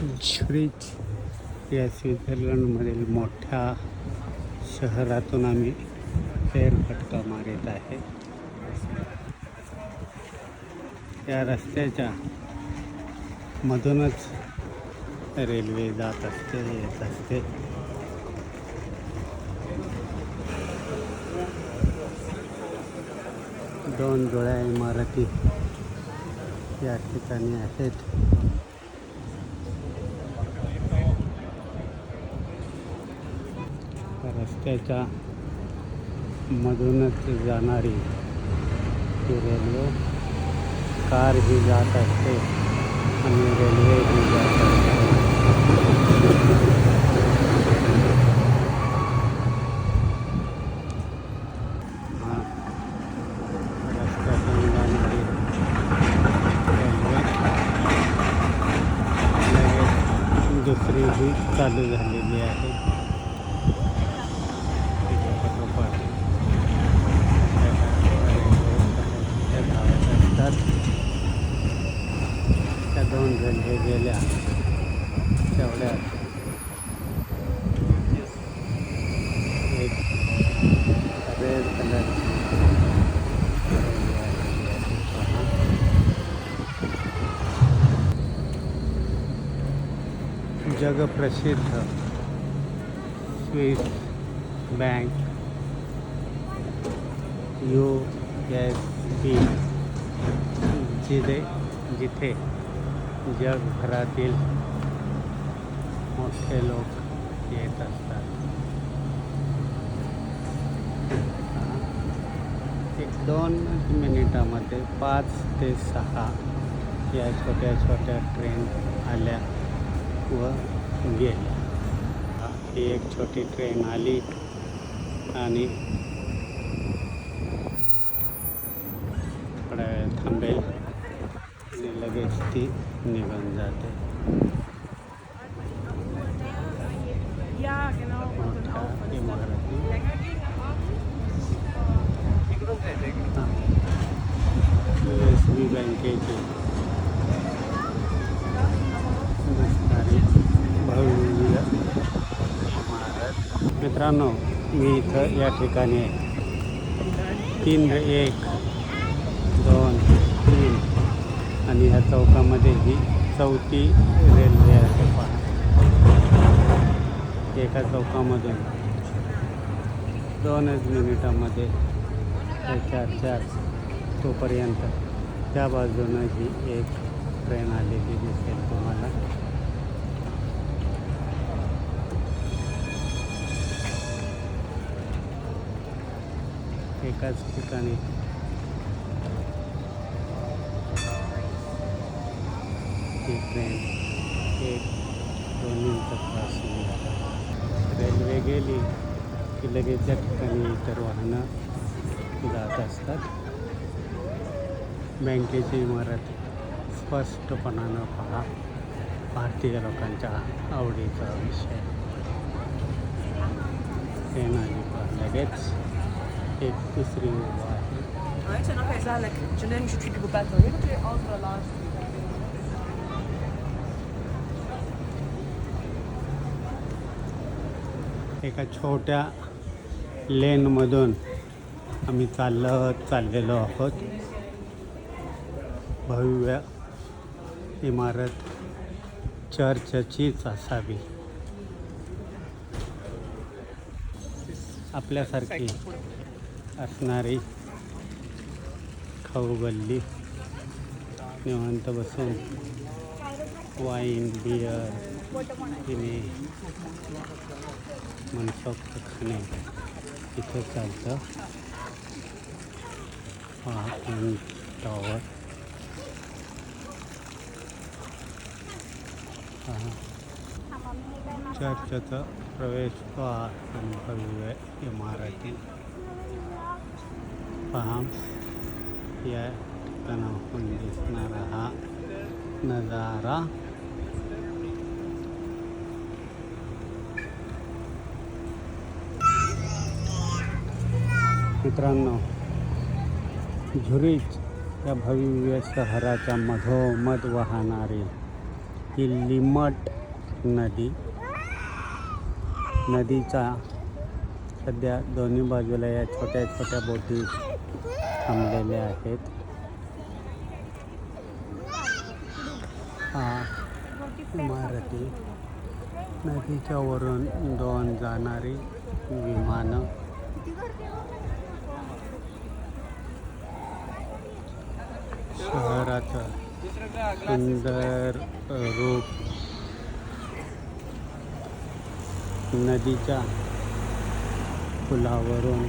Zurich या स्वित्झर्लंडमधील मोठ्या शहरातून आम्ही फेरफटका मारित आहे. या रस्त्याच्या मधूनच रेल्वे जात असते येत असते. दोन जुळ्या इमारती या ठिकाणी आहेत. त्याच्या मधूनच जाणारी ती रेल्वे कार ही जात असते आणि रेल्वे ही जात असते. जगप्रसिद्ध Swiss bank U S B जिथे जिथे जगभरातील मोठे लोक येत असतात. एक दोन मिनिटामध्ये पाच ते सहा या छोट्या छोट्या ट्रेन आल्या. व गेल्या ही। एक छोटी ट्रेन आली आणि थोडा वेळ थांबेल आणि लगेच ती निघून जाते Ja, genau. Und dann मोठ्या auch, wenn es dann इमारती länger ging. यू एस बी बँकेची दिसणारी भव्य इमारत मित्रांनो मी इथं या ठिकाणी आहे. तीन एक दोन तीन आणि ह्या चौकामध्ये ही चौथी रेल्वे आहे. पहा एका चौकामधून दोनच मिनिटामध्ये चार चार तोपर्यंत त्या बाजूनं ही एक ट्रेन आलेली दिसेल तुम्हाला. एकाच ठिकाणी. ही ट्रेन एक दोन क्रॉसिंग रेल्वे गेली की लगेच त्या ठिकाणी इतर वाहनं जात असतात. बँकेची इमारत स्पष्टपणानं पहा. भारतीय लोकांच्या आवडीचा विषय. ट्रेन आली लगेच. एक es entre là. एका छोट्या लेनमधून आम्ही चालत चाललेलो आहोत. भव्य इमारत चर्चचीच असावी आपल्यासारखी. असणारी खाऊ गल्ली निवांत बसून वाईन बियर पिणे मनसोक्त खाणे. इथे चालतं पहा टॉवर चर्चचा प्रवेशद्वार आणि भव्य इमारती. पहा. या ठिकाणाहून दिसणारा हा नजारा. मित्रांनो झुरीच या भव्य शहराच्या मधोमध वाहणारी ही लिमट नदी. नदीचा सध्या दोन्ही बाजूला या छोट्या छोट्या बोटी थांबलेले आहेत. हा इमारती. नदीच्या वरून दोन जाणारी विमानं. शहराचं सुंदर रूप. नदीच्या पुलावरून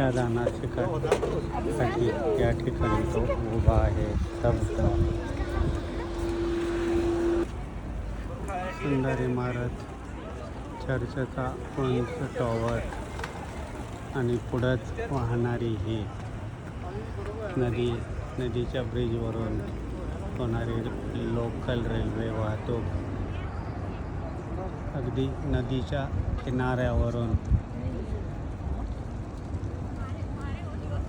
रिक्षादाना साठी या ठिकाणी तो उभा आहे. सुंदर इमारत चर्चचा उंच टॉवर आणि पुढंच वाहणारी ही नदी नदीच्या ब्रिजवरून होणारी लोकल रेल्वे वाहतूक. अगदी नदीच्या किनाऱ्यावरून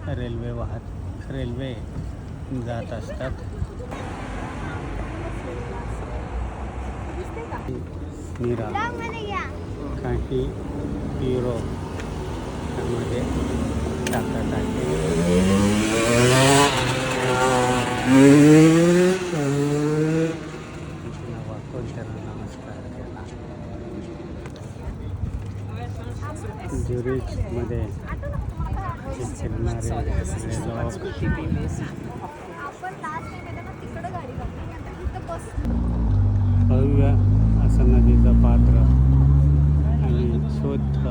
रेल्वे वाहत रेल्वे जात असतात. नीरा. काही युरो त्यामध्ये टाकत आहे. नमस्कार केला ज्युरिचमध्ये भव्य असं नदीचं पात्र आणि शुद्ध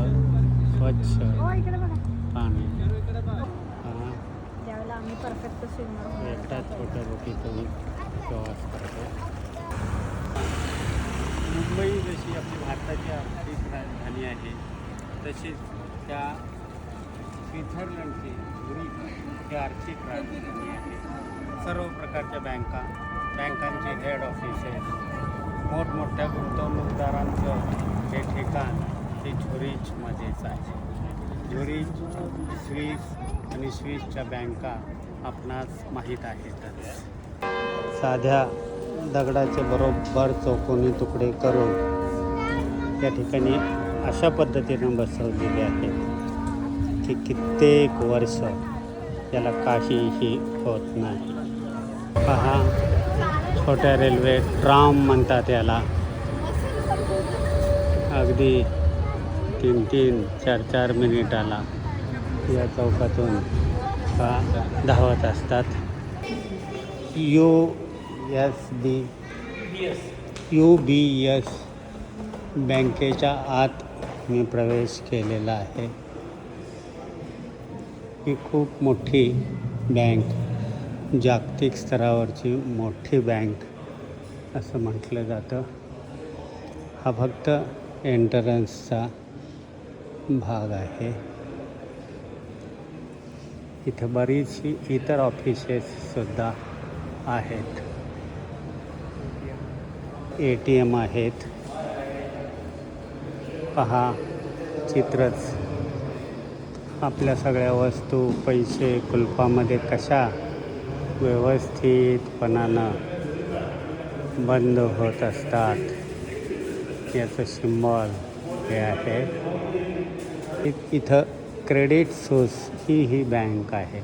स्वच्छ पाणी. एकटा त्यावेळेला छोट्या बोटीतून प्रवास करतो मुंबई जशी आपली भारताची आर्थिक राजधानी आहे तशीच त्या स्वित्झर्लंडचे झुरिक ही आर्थिक राजधानी आहे. सर्व प्रकारच्या बँका बँकांचे हेड ऑफिसेस मोठमोठ्या गुंतवणूकदारांचं हे ठिकाण ते झुरिचमध्येच आहे. झुरिच स्विस आणि स्विसच्या बँका आपणास माहीत आहेतच. साध्या दगडाचे बरोबर चौकोनी तुकडे करून त्या ठिकाणी अशा पद्धतीनं बसवलेले आहे की कित्येक वर्ष याला काहीही होत नाही. पहा छोट्या रेल्वे ट्राम म्हणतात याला. अगदी तीन तीन चार चार मिनिटाला या चौकातून का धावत असतात? U S B U B S बँकेच्या आत मी प्रवेश केलेला आहे. ही खूप मोठी बँक जागतिक स्तरावरची मोठी बँक असं म्हटलं जातं. हा फक्त एंट्रन्सचा भाग आहे. इथं बरीचशी इतर ऑफिसेससुद्धा आहेत. ए टी एम आहेत. पहा चित्रच. आपल्या सगळ्या वस्तू पैसे कुलपामध्ये कशा व्यवस्थितपणानं बंद होत असतात? याचं सिम्बॉल हे आहे. इ- इथं क्रेडिट सोस ही ही बँक आहे.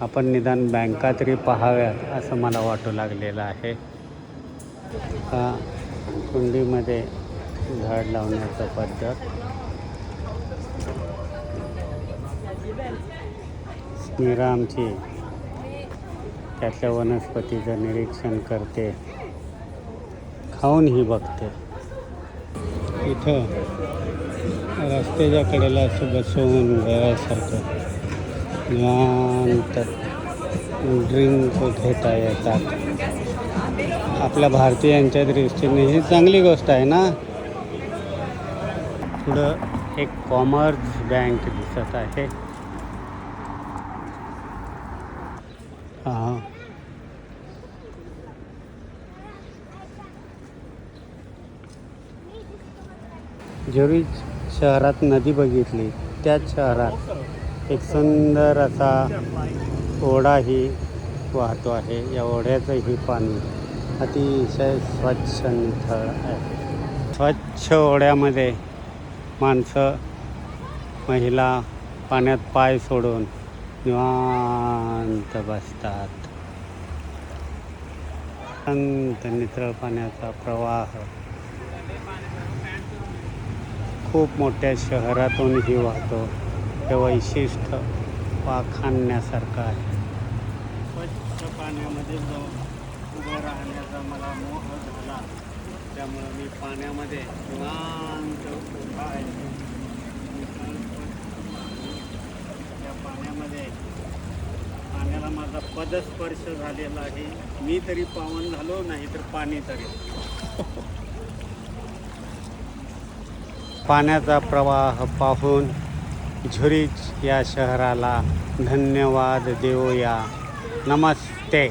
आपण निदान बँका तरी पाहाव्यात असं मला वाटू लागलेलं आहे. का कुंडीमध्ये झाड लावण्याचं पद्धत. स्मिरा आमची त्यातल्या वनस्पतीचं निरीक्षण करते. खाऊनही बघते. इथं रस्त्याच्या कडेला असं बसवून वेळासारखं निवांत ड्रिंक घेता येतात. आपल्या भारतीयांच्या दृष्टीने ही चांगली गोष्ट आहे ना? पुढं एक कॉमर्स बँक दिसत आहे. हां. जेवढी शहरात नदी बघितली. त्याच शहरात एक सुंदर असा ओढाही वाहतो आहे. या ओढ्याचंही पाणी अतिशय स्वच्छ निथळ आहे. स्वच्छ ओढ्यामध्ये माणसं महिला पाण्यात पाय सोडून निवांत बसतात. शांत नितळ पाण्याचा प्रवाह. खूप मोठ्या शहरातूनही वाहतो. हे वैशिष्ट्य वाखाणण्यासारखं आहे. स्वच्छ पाण्यामध्ये जाऊन उभं राहण्याचा मला मोह झाला. त्यामुळं मी पाण्यामध्ये निवांत उभा आहे त्या पाण्यामध्ये पाण्याला माझा पदस्पर्श झालेला आहे. मी तरी पावन झालो नाही तर पाणी तरी. पाण्याचा प्रवाह पाहून झुरीच या शहराला धन्यवाद देऊया. नमस्ते.